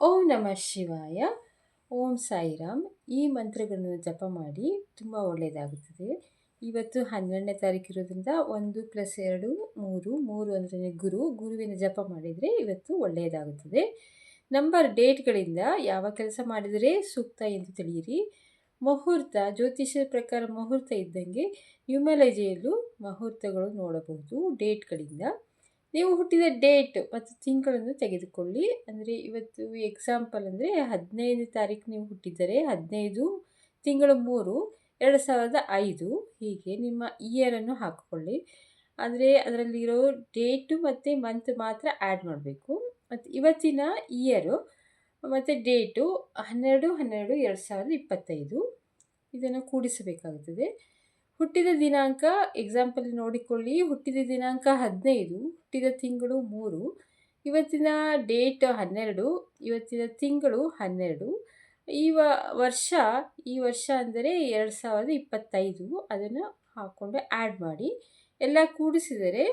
ಓಂ ನಮಃ ಶಿವಾಯ. ಓಂ ಸಾಯಿರಾಮ್. ಈ ಮಂತ್ರಗಳನ್ನು ಜಪ ಮಾಡಿ ತುಂಬ ಒಳ್ಳೆಯದಾಗುತ್ತದೆ. ಇವತ್ತು ಹನ್ನೆರಡನೇ ತಾರೀಕು ಇರೋದ್ರಿಂದ ಒಂದು ಪ್ಲಸ್ ಎರಡು ಮೂರು ಮೂರು ಅಂದರೆ ಗುರು. ಗುರುವಿನ ಜಪ ಮಾಡಿದರೆ ಇವತ್ತು ಒಳ್ಳೆಯದಾಗುತ್ತದೆ. ನಂಬರ್ ಡೇಟ್ಗಳಿಂದ ಯಾವ ಕೆಲಸ ಮಾಡಿದರೆ ಸೂಕ್ತ ಎಂದು ತಿಳಿಯಿರಿ. ಮುಹೂರ್ತ, ಜ್ಯೋತಿಷ್ಯದ ಪ್ರಕಾರ ಮುಹೂರ್ತ ಇದ್ದಂಗೆ ನ್ಯೂಮಲಜಿಯಲ್ಲೂ ಮುಹೂರ್ತಗಳು ನೋಡಬಹುದು ಡೇಟ್ಗಳಿಂದ. ನೀವು ಹುಟ್ಟಿದ ಡೇಟ್ ಮತ್ತು ತಿಂಗಳನ್ನು ತೆಗೆದುಕೊಳ್ಳಿ. ಅಂದರೆ ಇವತ್ತು ಎಕ್ಸಾಂಪಲ್ ಅಂದರೆ ಹದಿನೈದು ತಾರೀಕು ನೀವು ಹುಟ್ಟಿದರೆ ಹದಿನೈದು ತಿಂಗಳು ಮೂರು ಎರಡು ಸಾವಿರದ ಐದು. ಹೀಗೆ ನಿಮ್ಮ ಇಯರನ್ನು ಹಾಕಿಕೊಳ್ಳಿ. ಅಂದರೆ ಅದರಲ್ಲಿರೋ ಡೇಟು ಮತ್ತು ಮಂತ್ ಮಾತ್ರ ಆ್ಯಡ್ ಮಾಡಬೇಕು. ಮತ್ತು ಇವತ್ತಿನ ಇಯರು ಮತ್ತು ಡೇಟು ಹನ್ನೆರಡು ಹನ್ನೆರಡು ಎರಡು ಸಾವಿರದ ಇಪ್ಪತ್ತೈದು. ಇದನ್ನು ಕೂಡಿಸಬೇಕಾಗುತ್ತದೆ. ಹುಟ್ಟಿದ ದಿನಾಂಕ ಎಕ್ಸಾಂಪಲ್ ನೋಡಿಕೊಳ್ಳಿ. ಹುಟ್ಟಿದ ದಿನಾಂಕ ಹದಿನೈದು, ಹುಟ್ಟಿದ ತಿಂಗಳು ಮೂರು, ಇವತ್ತಿನ ಡೇಟ್ ಹನ್ನೆರಡು, ಇವತ್ತಿನ ತಿಂಗಳು ಹನ್ನೆರಡು. ಈ ವರ್ಷ ಈ ವರ್ಷ ಅಂದರೆ ಎರಡು ಸಾವಿರದ ಇಪ್ಪತ್ತೈದು. ಅದನ್ನು ಹಾಕ್ಕೊಂಡು ಆ್ಯಡ್ ಮಾಡಿ. ಎಲ್ಲ ಕೂಡಿಸಿದರೆ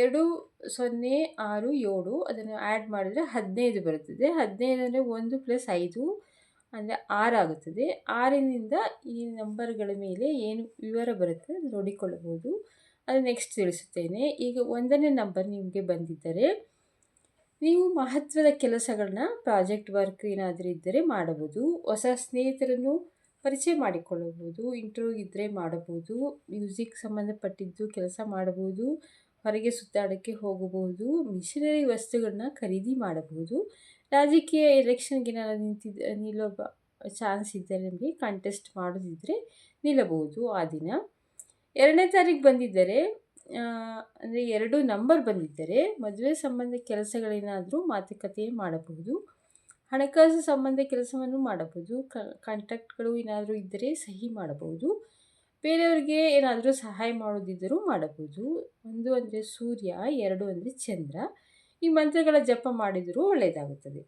ಎರಡು, ಸೊನ್ನೆ, ಆರು, ಏಳು, ಅದನ್ನು ಆ್ಯಡ್ ಮಾಡಿದರೆ ಹದಿನೈದು ಬರುತ್ತದೆ. ಹದಿನೈದು ಅಂದರೆ ಒಂದು ಪ್ಲಸ್ ಐದು. ಅಂದರೆ ಆರಾಗುತ್ತದೆ ಆರಿನಿಂದ ಈ ನಂಬರ್ಗಳ ಮೇಲೆ ಏನು ವಿವರ ಬರುತ್ತೆ ನೋಡಿಕೊಳ್ಳಬಹುದು. ಅದು ನೆಕ್ಸ್ಟ್ ತಿಳಿಸುತ್ತೇನೆ. ಈಗ ಒಂದನೇ ನಂಬರ್ ನಿಮಗೆ ಬಂದಿದ್ದರೆ, ನೀವು ಮಹತ್ವದ ಕೆಲಸಗಳನ್ನ ಪ್ರಾಜೆಕ್ಟ್ ವರ್ಕ್ ಏನಾದರೂ ಇದ್ದರೆ ಮಾಡಬಹುದು. ಹೊಸ ಸ್ನೇಹಿತರನ್ನು ಪರಿಚಯ ಮಾಡಿಕೊಳ್ಳಬಹುದು. ಇಂಟರ್ವ್ಯೂ ಇದ್ದರೆ ಮಾಡಬಹುದು. ಮ್ಯೂಸಿಕ್ ಸಂಬಂಧಪಟ್ಟಿದ್ದು ಕೆಲಸ ಮಾಡಬಹುದು. ಹೊರಗೆ ಸುತ್ತಾಡೋಕ್ಕೆ ಹೋಗಬಹುದು. ಮಿಷನರಿ ವಸ್ತುಗಳನ್ನ ಖರೀದಿ ಮಾಡಬಹುದು. ರಾಜಕೀಯ ಎಲೆಕ್ಷನ್ಗೆ ನಾನು ನಿಂತಿದ್ದ ನಿಲ್ಲೋ ಚಾನ್ಸ್ ಇದ್ದರೆ ನಿಮಗೆ ಕಂಟೆಸ್ಟ್ ಮಾಡೋದಿದ್ದರೆ ನಿಲ್ಲಬಹುದು ಆ ದಿನ. ಎರಡನೇ ತಾರೀಕು ಬಂದಿದ್ದರೆ ಅಂದರೆ ಎರಡು ನಂಬರ್ ಬಂದಿದ್ದರೆ ಮದುವೆ ಸಂಬಂಧ ಕೆಲಸಗಳೇನಾದರೂ ಮಾತುಕತೆ ಮಾಡಬಹುದು, ಹಣಕಾಸು ಸಂಬಂಧ ಕೆಲಸವನ್ನು ಮಾಡಬಹುದು ಕಾಂಟ್ರಾಕ್ಟ್ಗಳು ಏನಾದರೂ ಇದ್ದರೆ ಸಹಿ ಮಾಡಬಹುದು, ಬೇರೆಯವ್ರಿಗೆ ಏನಾದರೂ ಸಹಾಯ ಮಾಡೋದಿದ್ದರೂ ಮಾಡಬಹುದು. ಒಂದು ಅಂದರೆ ಸೂರ್ಯ, ಎರಡು ಅಂದರೆ ಚಂದ್ರ. ಈ ಮಂತ್ರಗಳ ಜಪ ಮಾಡಿದರೂ ಒಳ್ಳೆಯದಾಗುತ್ತದೆ